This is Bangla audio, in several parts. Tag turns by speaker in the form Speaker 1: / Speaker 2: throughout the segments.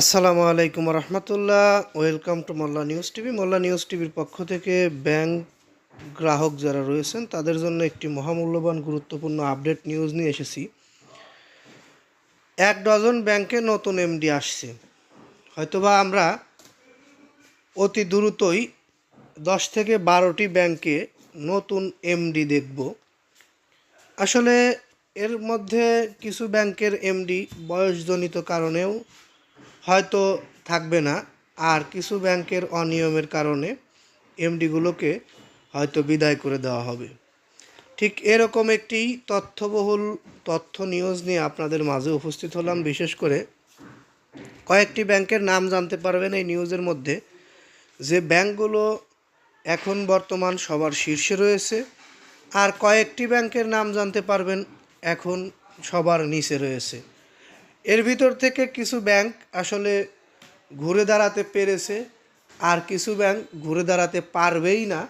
Speaker 1: আসসালামু আলাইকুম রহমতুল্লাহ। Welcome to Molla news TV Molla news টিভির পক্ষ থেকে ব্যাংক গ্রাহক যারা রয়েছেন, তাদের জন্য একটি মহামূল্যবান, গুরুত্বপূর্ণ আপডেট নিউজ নিয়ে এসেছি। এক ডজন ব্যাংকে নতুন এমডি আসছে। হয়তোবা আমরা অতি দ্রুতই দশ থেকে বারোটি ব্যাংকে নতুন এমডি দেখব। আসলে এর মধ্যে কিছু ব্যাংকের এমডি বয়সজনিত কারণেও হয়তো থাকবে না। আর কিছু ব্যাংকের অনিয়মের কারণে এমডিগুলোকে হয়তো বিদায় করে দেওয়া হবে। ঠিক এরকম একটি তথ্যবহুল তথ্য নিউজ নিয়ে আপনাদের মাঝে উপস্থিত হলাম। বিশেষ করে কয়েকটি ব্যাংকের নাম জানতে পারবেন এই নিউজের মধ্যে। যে ব্যাংকগুলো এখন বর্তমান সবার শীর্ষে রয়েছে আর কয়েকটি ব্যাংকের নাম জানতে পারবেন এখন সবার নিচে রয়েছে। এর ভিতর থেকে কিছু ব্যাংক আসলে ঘুরে দাঁড়াতে পেরেছে, আর কিছু ব্যাংক ঘুরে দাঁড়াতে পারবেই না।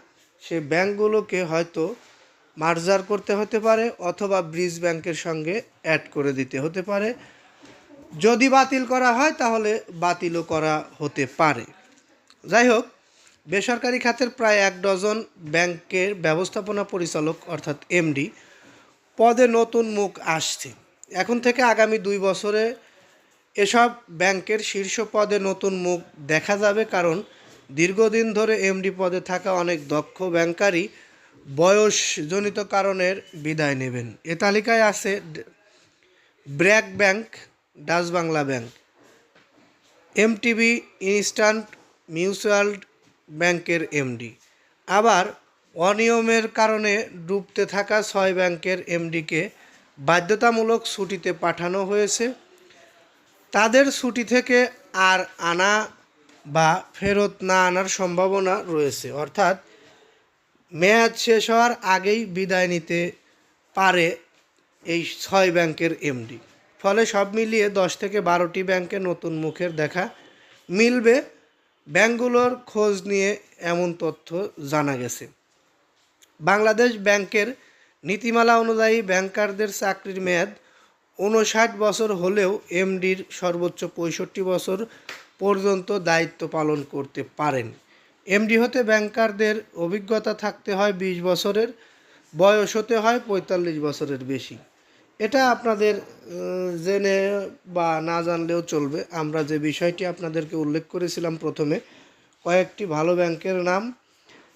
Speaker 1: সে ব্যাংকগুলোকে হয়তো মার্জার করতে হতে পারে, অথবা ব্রিজ ব্যাংকের সঙ্গে অ্যাড করে দিতে হতে পারে। যদি বাতিল করা হয়, তাহলে বাতিলও করা হতে পারে। যাই হোক, বেসরকারি খাতের প্রায় এক ডজন ব্যাংকের ব্যবস্থাপনা পরিচালক, অর্থাৎ এমডি, পদে নতুন মুখ আসছে। এখন থেকে আগামী দুই বছরে এসব ব্যাংকের শীর্ষ পদে নতুন মুখ দেখা যাবে কারণ দীর্ঘদিন ধরে এমডি পদে থাকা অনেক দক্ষ ব্যাংকারই বয়সজনিত কারণের বিদায় নেবেন। এ তালিকায় আছে BRAC bank, Dutch Bangla bank MTB instant mutual ব্যাংকের এমডি। আবার অনিয়মের কারণে ডুবতে থাকা ছয় ব্যাংকের এমডিকে বাধ্যতামূলক ছুটিতে পাঠানো হয়েছে। তাদের ছুটি থেকে আর আনা বা ফেরত না আনার সম্ভাবনা রয়েছে। অর্থাৎ মেয়াদ শেষ হওয়ার আগেই বিদায় নিতে পারে এই ছয় ব্যাংকের এমডি। ফলে সব মিলিয়ে দশ থেকে বারোটি ব্যাংকে নতুন মুখের দেখা মিলবে। ব্যাংকগুলোর খোঁজ নিয়ে এমন তথ্য জানা গেছে। বাংলাদেশ ব্যাংকের নীতিমালা অনুযায়ী ব্যাংকারদের চাকরির মেয়াদ উনষাট বছর হলেও এমডির সর্বোচ্চ পঁয়ষট্টি বছর পর্যন্ত দায়িত্ব পালন করতে পারেন। এমডি হতে ব্যাংকারদের অভিজ্ঞতা থাকতে হয় বিশ বছরের, বয়স হতে হয় পঁয়তাল্লিশ বছরের বেশি। এটা আপনাদের জেনে বা না জানলেও চলবে। আমরা যে বিষয়টি আপনাদেরকে উল্লেখ করেছিলাম প্রথমে, কয়েকটি ভালো ব্যাংকের নাম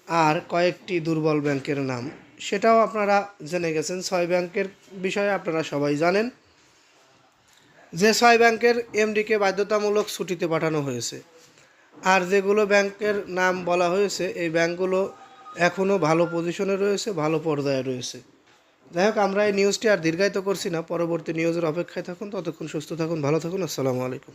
Speaker 1: আর কয়েকটি দুর্বল ব্যাংকের নাম। সেটাও আপনারা জেনে গেছেন। ছয় ব্যাংকের বিষয়ে আপনারা সবাই জানেন যে ছয় ব্যাংকের এমডিকে বাধ্যতামূলক ছুটিতে পাঠানো হয়েছে। আর যেগুলো ব্যাংকের নাম বলা হয়েছে, এই ব্যাংকগুলো এখনও ভালো পজিশনে রয়েছে, ভালো পর্যায়ে রয়েছে। যাই হোক, আমরা এই নিউজটি আর দীর্ঘায়িত করছি না। পরবর্তী নিউজের অপেক্ষায় থাকুন। ততক্ষণ সুস্থ থাকুন, ভালো থাকুন। আসসালামু আলাইকুম।